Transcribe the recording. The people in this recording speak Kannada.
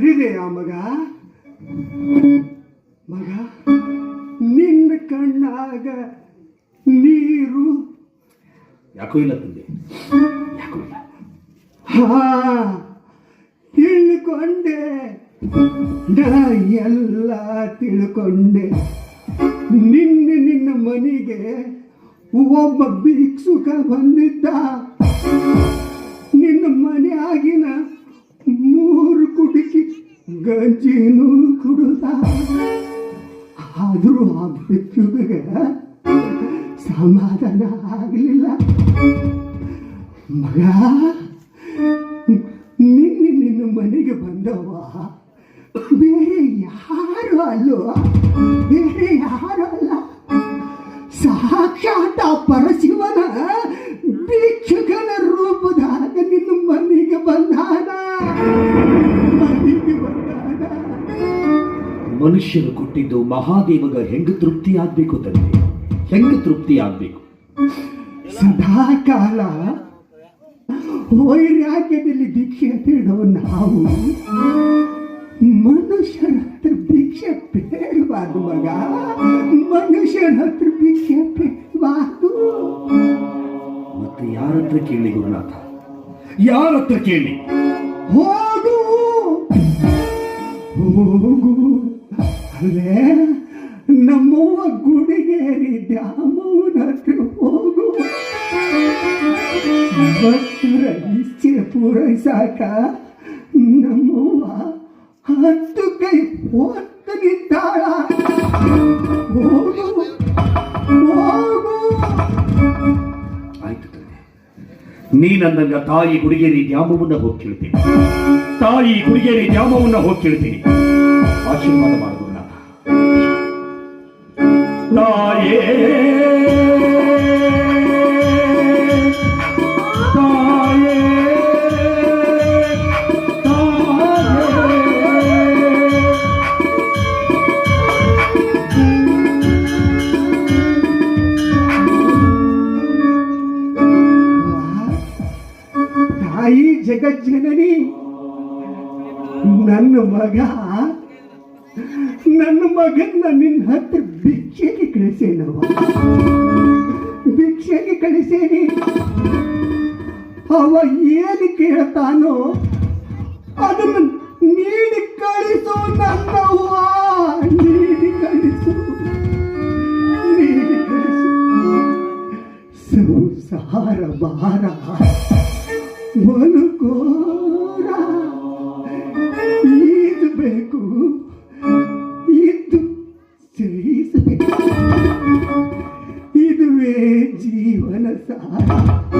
ನೋಡಿದೆಯಾ ಮಗ? ಮಗ ನಿನ್ನ ಕಣ್ಣಾಗ ನೀರು. ಯಾಕೋ ಇಲ್ಲ ತಂದೆ. ಯಾಕೋ ಇಲ್ಲ. ಹಾ ತಿಳ್ಕೊಂಡೆ. ನಾ ಎಲ್ಲ ತಿಳ್ಕೊಂಡೆ. ನಿನ್ನೆ ನಿನ್ನ ಮನೆಗೆ ಒಬ್ಬ ಭಿಕ್ಷುಕ ಬಂದಿದ್ದ. ನಿನ್ನ ಮನೆ ಆಗಿನ ಗಂಜಿನೂ ಕುಡುದ ಆದರೂ ಆ ಸಮಾಧಾನ ಆಗಲಿಲ್ಲ ಮಗ, ನಿನ್ನೆ ನಿನ್ನ ಮನೆಗೆ ಬಂದವ ಬೇರೆ ಯಾರು ಅಲ್ಲೋ ಬೇರೆ ಯಾರು ಅಲ್ಲ. ಸಾಕ್ಷಾತ್ ಆ ಪರಶಿವನ ಮನುಷ್ಯರು ಕೊಟ್ಟಿದ್ದು ಮಹಾದೇವಗ ಹೆಂಗ ತೃಪ್ತಿ ಆಗ್ಬೇಕು ತಂದೆ? ಹೆಂಗ ತೃಪ್ತಿ ಆಗ್ಬೇಕು? ಸದಾ ಕಾಲ ವೈರಾಗ್ಯದಲ್ಲಿ ಭಿಕ್ಷೆ ಬೇಡವ ನಾವು. ಮನುಷ್ಯರ ಹತ್ರ ಭಿಕ್ಷೆ ಬೇಡಬಾರ್ದು ಮಗ. ಮನುಷ್ಯರ ಹತ್ರ ಭಿಕ್ಷೆ ಬೇಡಬಾರ್ದು ಮತ್ತೆ ಯಾರ ಹತ್ರ ಕೇಳಿ ಗುರುನಾಥ? ಯಾರ ಹತ್ರ ಕೇಳಿ? ಹೋಗು. ಅಲ್ಲೇ ನಮ್ಮವ್ವ ಗುಡಿಗೇರಿ ದ್ಯಾಮವ್ವನ ಹತ್ರ ಹೋಗು ಭಕ್ತರ ಇಚ್ಛೆ ಪೂರೈಸಾಕ ನಮ್ಮವ್ವ ಹತ್ತು ಕೈ ಹೋಗ್ತಾಳ ಹೋಗು ಹೋಗು ಆಯ್ತು ನೀ ನನ್ನನ್ನ ತಾಯಿ ಗುಡಿಗೇರಿ ದ್ಯಾಮವನ್ನ ಹೋಗಿ ಕೇಳ್ತೀನಿ. ತಾಯಿ ಗುಡಿಗೇರಿ ದ್ಯಾಮವನ್ನ ಹೋಗಿ ಕೇಳ್ತೀನಿ. ಆಶೀರ್ವಾದ ಮಾಡು. ಗುರುನಾಥ ತಾಯೇ ತಾಯೇ ತಾಯೇ ತಾಯಿ ಜಗಜ್ಜನನಿ ನನ್ನ ಮಗ ನನ್ನ ಮಗನ್ನ ನಿನ್ನ ಹತ್ರ ಭಿಕ್ಷೆಗೆ ಕಳಿಸೇನವ ಭಿಕ್ಷೆಗೆ ಕಳಿಸೇನಿ. ಅವ ಏನು ಕೇಳ್ತಾನೋ ಅದನ್ನು ನೀಡಿ ಕಳಿಸು ನನ್ನವ್ವ. ನೀಡಿ ಕಳಿಸು. ನೀಡಿ ಕಳಿಸು. ಸಂಸಾರ ಭಾರ. ಮನುಕೋರ Mesela...